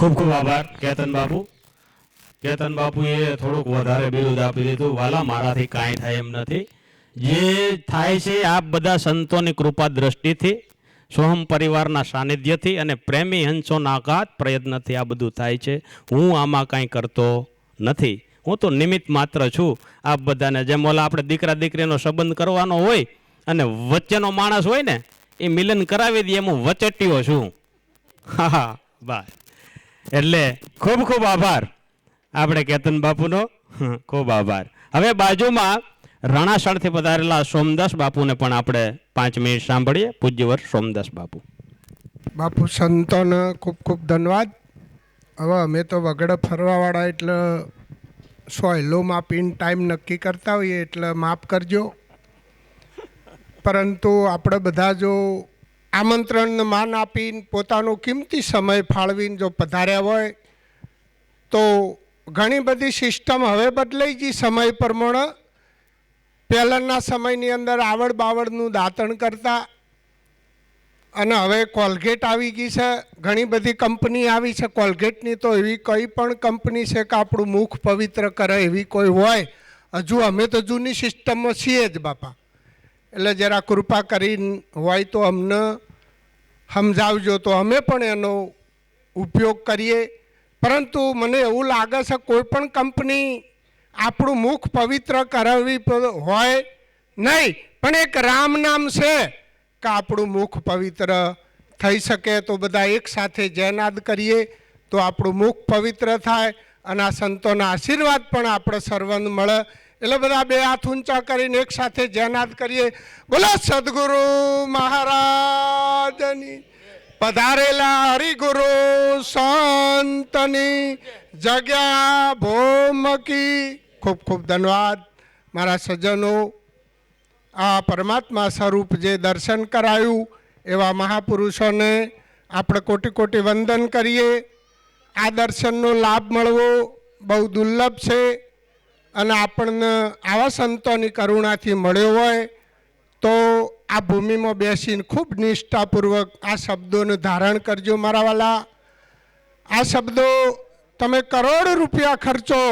ખૂબ ખૂબ આભાર, કેતન બાપુ. કેતન બાપુએ થોડુંક વધારે બિરુદ આપી દીધું. વાલા, મારાથી કાંઈ થાય એમ નથી. જે થાય છે, આપ બધા સંતોની કૃપા દ્રષ્ટિથી, સોહમ પરિવારના સાનિધ્યથી અને પ્રેમી હંસોના નાકાત પ્રયત્નથી આ બધું થાય છે. હું આમાં કાંઈ કરતો નથી. હું તો નિમિત્ત માત્ર છું. આ બધાને જેમ ઓલા આપણે દીકરા દીકરીનો સંબંધ કરવાનો હોય અને વચ્ચેનો માણસ હોય ને, એ મિલન કરાવી દે એમ હું વચેટીયો છું. હા હા. બસ એટલે ખૂબ ખૂબ આભાર. આપણે કેતન બાપુનો ખૂબ આભાર. હવે બાજુમાં રણાસણથી પધારેલા સોમદાસ બાપુને પણ આપણે પાંચ મિનિટ સાંભળીએ. પૂજ્યવર સોમદાસ બાપુ. બાપુ, સંતોને ખૂબ ખૂબ ધન્યવાદ. હવે અમે તો વગડે ફરવાવાળા એટલે સોયલો માપીને ટાઈમ નક્કી કરતા હોઈએ એટલે માફ કરજો. પરંતુ આપણે બધા જો આમંત્રણને માન આપીને પોતાનો કિંમતી સમય ફાળવીને જો પધાર્યા હોય, તો ઘણી બધી સિસ્ટમ હવે બદલાઈ ગઈ સમય પ્રમાણે. પહેલાંના સમયની અંદર આવડ બાવડનું દાંતણ કરતા અને હવે કોલગેટ આવી ગઈ છે, ઘણી બધી કંપની આવી છે. કોલગેટની તો એવી કઈ પણ કંપની છે કે આપણું મુખ પવિત્ર કરે એવી કોઈ હોય. હજુ અમે તો જૂની સિસ્ટમમાં છીએ જ બાપા. એટલે જરા કૃપા કરી હોય તો અમને સમજાવજો. તો અમે પણ એનો ઉપયોગ કરીએ. પરંતુ મને એવું લાગે છે કોઈ પણ કંપની આપણું મુખ પવિત્ર કરાવવી હોય નહીં. પણ એક રામ નામ છે કે આપણું મુખ પવિત્ર થઈ શકે. તો બધા એકસાથે જૈનાદ કરીએ તો આપણું મુખ પવિત્ર થાય અને આ સંતોના આશીર્વાદ પણ આપણે સર્વંદ મળે. એટલે બધા બે હાથ ઊંચા કરીને એક સાથે જયનાદ કરીએ. બોલો, સદગુરુ મહારાજની પધારેલા હરિગુરુ સંતની જગ્યા ભોમકી. ખૂબ ખૂબ ધન્યવાદ મારા સજ્જનો. આ પરમાત્મા સ્વરૂપ જે દર્શન કરાયું એવા મહાપુરુષોને આપણે કોટી કોટી વંદન કરીએ. આ દર્શનનો લાભ મળવો બહુ દુર્લભ છે. અને આપણને આવા સંતોની કરુણાથી મળ્યો હોય, તો આ ભૂમિમાં બેસીને ખૂબ નિષ્ઠાપૂર્વક આ શબ્દોનું ધારણ કરજો મારા વાલા. આ શબ્દો તમે કરોડ રૂપિયા ખર્ચો,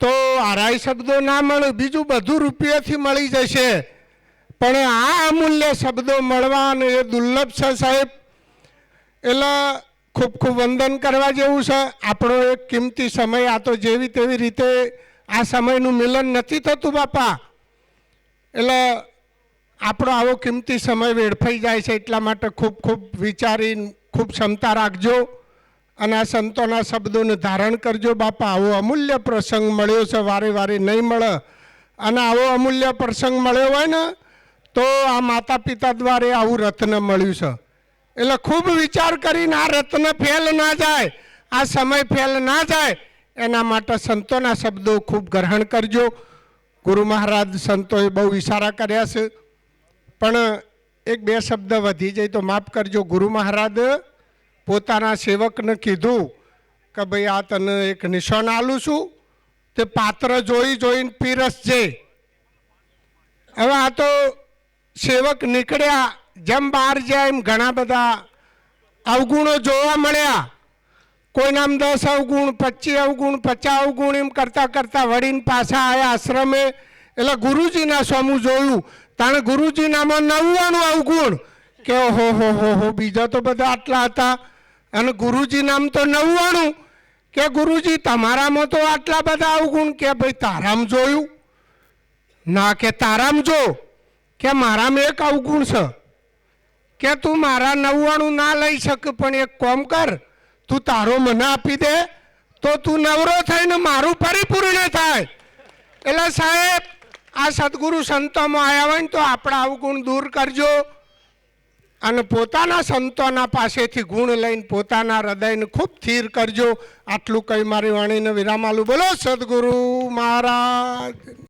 તો આરાય શબ્દો ના મળે, બીજું બધું રૂપિયાથી મળી જશે. પણ આ અમૂલ્ય શબ્દો મળવા અને એ દુર્લભ છે સાહેબ. એટલે ખૂબ ખૂબ વંદન કરવા જેવું છે. આપણો એક કિંમતી સમય આ તો જેવી તેવી રીતે આ સમયનું મિલન નથી થતું, બાપા. એટલે આપણો આવો કિંમતી સમય વેડફાઈ જાય છે એટલા માટે ખૂબ ખૂબ વિચારીને ખૂબ ક્ષમતા રાખજો અને આ સંતોના શબ્દોને ધારણ કરજો, બાપા. આવો અમૂલ્ય પ્રસંગ મળ્યો છે, વારે વારે નહીં મળે. અને આવો અમૂલ્ય પ્રસંગ મળ્યો હોય ને, તો આ માતા પિતા દ્વારા આવું રત્ન મળ્યું છે. એટલે ખૂબ વિચાર કરીને આ રત્ન ફેલ ના જાય, આ સમય ફેલ ના જાય એના માટે સંતોના શબ્દો ખૂબ ગ્રહણ કરજો. ગુરુ મહારાજ સંતોએ બહુ ઇશારા કર્યા છે. પણ એક બે શબ્દ વધી જાય તો માફ કરજો. ગુરુ મહારાજ પોતાના સેવકને કીધું કે ભાઈ આ તને એક નિશાન આલું છું. તે પાત્ર જોઈ જોઈને પીરસજે હવે આ તો સેવક નીકળ્યા, જેમ બહાર જાય એમ ઘણા બધા અવગુણો જોવા મળ્યા. કોઈ નામ દસ અવગુણ, પચીસ અવગુણ, પચાસ અવગુણ એમ કરતાં કરતાં વળીને પાછા આવ્યા આશ્રમે. એટલે ગુરુજીના સમૂહ જોયું. તાણે ગુરુજીનામાં નવ્વાણું અવગુણ. કે હો હો હો હો, બીજા તો બધા આટલા હતા. અને ગુરુજી નામ તો નવ્વાણું. કે ગુરુજી, તમારામાં તો આટલા બધા અવગુણ. કે ભાઈ, તારામ જોયું? ના, કે તારામ જો. કે મારામાં એક અવગુણ છે. કે તું મારા નવ્વાણું ના લઈ શક, પણ એક કોમ કર. તું તારો મને આપી દે, તો તું નવરો થઈને મારું પરિપૂર્ણ થાય. એટલે સાહેબ, આ સદગુરુ સંતોમાં આવ્યા હોય ને તો આપણા અવગુણ દૂર કરજો. અને પોતાના સંતોના પાસેથી ગુણ લઈને પોતાના હૃદયને ખૂબ સ્થિર કરજો. આટલું કઈ મારી વાણીને વિરામ આલું બોલો, સદગુરુ મહારાજ.